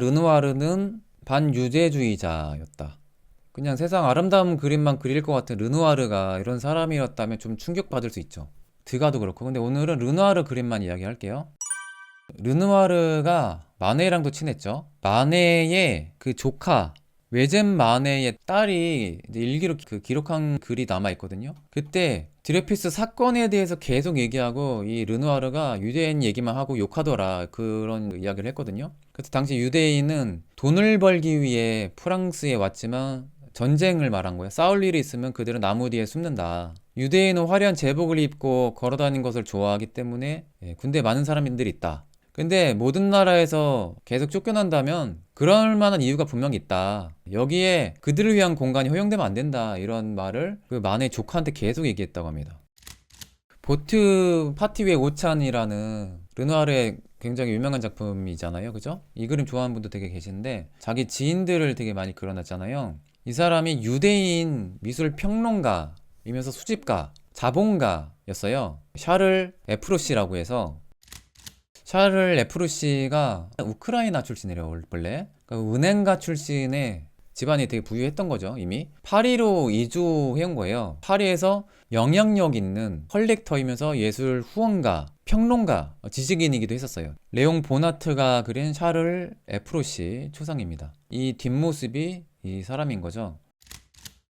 르누아르는 반유대주의자였다. 그냥 세상 아름다운 그림만 그릴 것 같은 르누아르가 이런 사람이었다면 좀 충격받을 수 있죠. 드가도 그렇고. 근데 오늘은 르누아르 그림만 이야기할게요. 르누아르가 마네랑도 친했죠. 마네의 그 조카 외젠 마네의 딸이 일기로 그 기록한 글이 남아 있거든요. 그때 드레피스 사건에 대해서 계속 얘기하고 이 르누아르가 유대인 얘기만 하고 욕하더라 그런 이야기를 했거든요. 그래서 당시 유대인은 돈을 벌기 위해 프랑스에 왔지만 전쟁을 말한 거예요. 싸울 일이 있으면 그들은 나무 뒤에 숨는다. 유대인은 화려한 제복을 입고 걸어다니는 것을 좋아하기 때문에 예, 군대에 많은 사람들이 있다. 근데 모든 나라에서 계속 쫓겨난다면 그럴 만한 이유가 분명히 있다. 여기에 그들을 위한 공간이 허용되면 안 된다. 이런 말을 그 만의 조카한테 계속 얘기했다고 합니다. 보트 파티 위의 오찬이라는 르누아르의 굉장히 유명한 작품이잖아요. 그죠? 이 그림 좋아하는 분도 되게 계신데 자기 지인들을 되게 많이 그려놨잖아요. 이 사람이 유대인 미술 평론가이면서 수집가, 자본가였어요. 샤를 에프로시라고 해서 샤를 에프루시가 우크라이나 출신이래요, 원래. 그러니까 은행가 출신의 집안이 되게 부유했던 거죠, 이미. 파리로 이주해온 거예요. 파리에서 영향력 있는 컬렉터이면서 예술 후원가, 평론가, 지식인이기도 했었어요. 레옹 보나트가 그린 샤를 에프로시 초상입니다. 이 뒷모습이 이 사람인 거죠.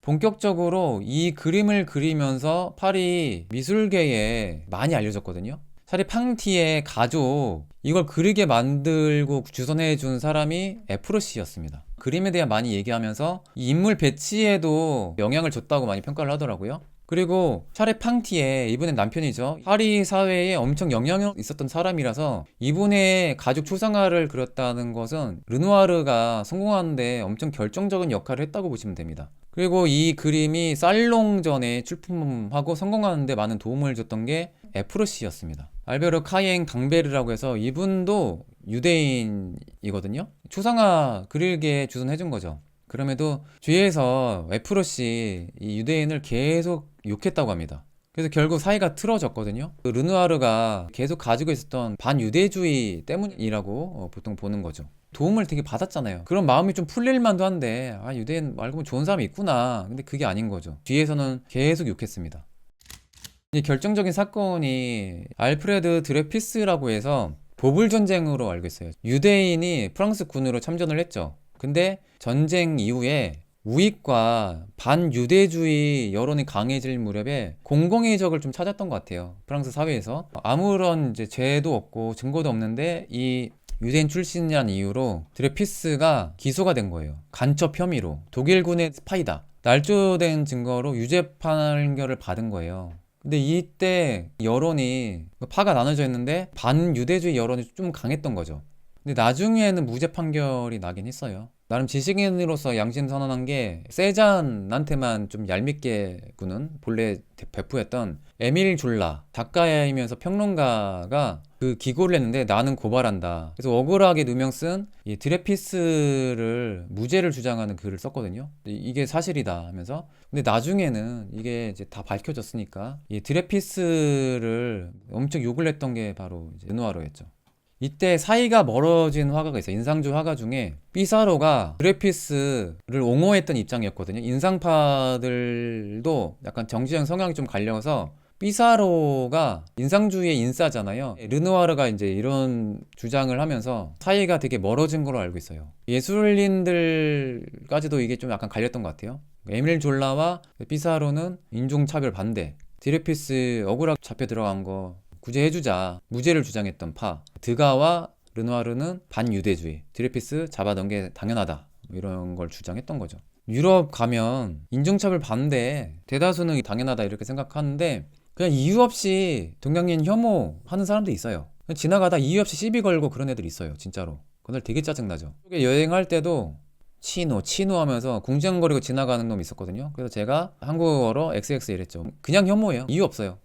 본격적으로 이 그림을 그리면서 파리 미술계에 많이 알려졌거든요. 차리 팡티의 가족 이걸 그리게 만들고 주선해 준 사람이 에프로시였습니다. 그림에 대해 많이 얘기하면서 이 인물 배치에도 영향을 줬다고 많이 평가를 하더라고요. 그리고 샤레 팡티의 이분의 남편이죠. 파리 사회에 엄청 영향이 있었던 사람이라서 이분의 가족 초상화를 그렸다는 것은 르누아르가 성공하는데 엄청 결정적인 역할을 했다고 보시면 됩니다. 그리고 이 그림이 살롱전에 출품하고 성공하는데 많은 도움을 줬던 게 에프로시였습니다. 알베르 카이엥 당베르라고 해서 이분도 유대인이거든요. 초상화 그릴게 주선해준 거죠. 그럼에도 뒤에서 에프로시 이 유대인을 계속 욕했다고 합니다. 그래서 결국 사이가 틀어졌거든요. 그 르누아르가 계속 가지고 있었던 반유대주의 때문이라고 어, 보통 보는 거죠. 도움을 되게 받았잖아요. 그런 마음이 좀 풀릴 만도 한데, 아, 유대인 말고 좋은 사람이 있구나. 근데 그게 아닌 거죠. 뒤에서는 계속 욕했습니다. 이 결정적인 사건이 알프레드 드레피스라고 해서 보불 전쟁으로 알고 있어요. 유대인이 프랑스 군으로 참전을 했죠. 근데 전쟁 이후에 우익과 반유대주의 여론이 강해질 무렵에 공공의 적을 좀 찾았던 것 같아요. 프랑스 사회에서 아무런 이제 죄도 없고 증거도 없는데 이 유대인 출신이라는 이유로 드레피스가 기소가 된 거예요. 간첩 혐의로 독일군의 스파이다. 날조된 증거로 유죄 판결을 받은 거예요. 근데 이때 여론이 파가 나눠져 있는데 반유대주의 여론이 좀 강했던 거죠. 근데 나중에는 무죄 판결이 나긴 했어요. 나름 지식인으로서 양심 선언한 게 세잔한테만 좀 얄밉게 구는 본래 베프였던 에밀 졸라 작가이면서 평론가가 그 기고를 했는데 나는 고발한다. 그래서 억울하게 누명 쓴 이 드레피스를 무죄를 주장하는 글을 썼거든요. 이게 사실이다 하면서 근데 나중에는 이게 이제 다 밝혀졌으니까 이 드레피스를 엄청 욕을 했던 게 바로 이제 르누아르였죠. 이때 사이가 멀어진 화가가 있어요. 인상주 화가 중에 삐사로가 드레피스를 옹호했던 입장이었거든요. 인상파들도 약간 정치적 성향이 좀 갈려서 삐사로가 인상주의의 인싸잖아요. 르누아르가 이제 이런 주장을 하면서 사이가 되게 멀어진 걸로 알고 있어요. 예술인들까지도 이게 좀 약간 갈렸던 것 같아요. 에밀 졸라와 삐사로는 인종차별 반대, 디레피스 억울하게 잡혀 들어간 거 구제해주자 무죄를 주장했던 파 드가와 르누아르는 반유대주의 드레피스 잡아넣은 게 당연하다 뭐 이런 걸 주장했던 거죠 유럽 가면 인종차별 반대 대다수는 당연하다 이렇게 생각하는데 그냥 이유 없이 동양인 혐오하는 사람도 있어요. 지나가다 이유 없이 시비 걸고 그런 애들 있어요 진짜로. 그날 되게 짜증나죠. 여행할 때도 치노 치노 하면서 궁정거리고 지나가는 놈 있었거든요. 그래서 제가 한국어로 XX 이랬죠. 그냥 혐오예요. 이유 없어요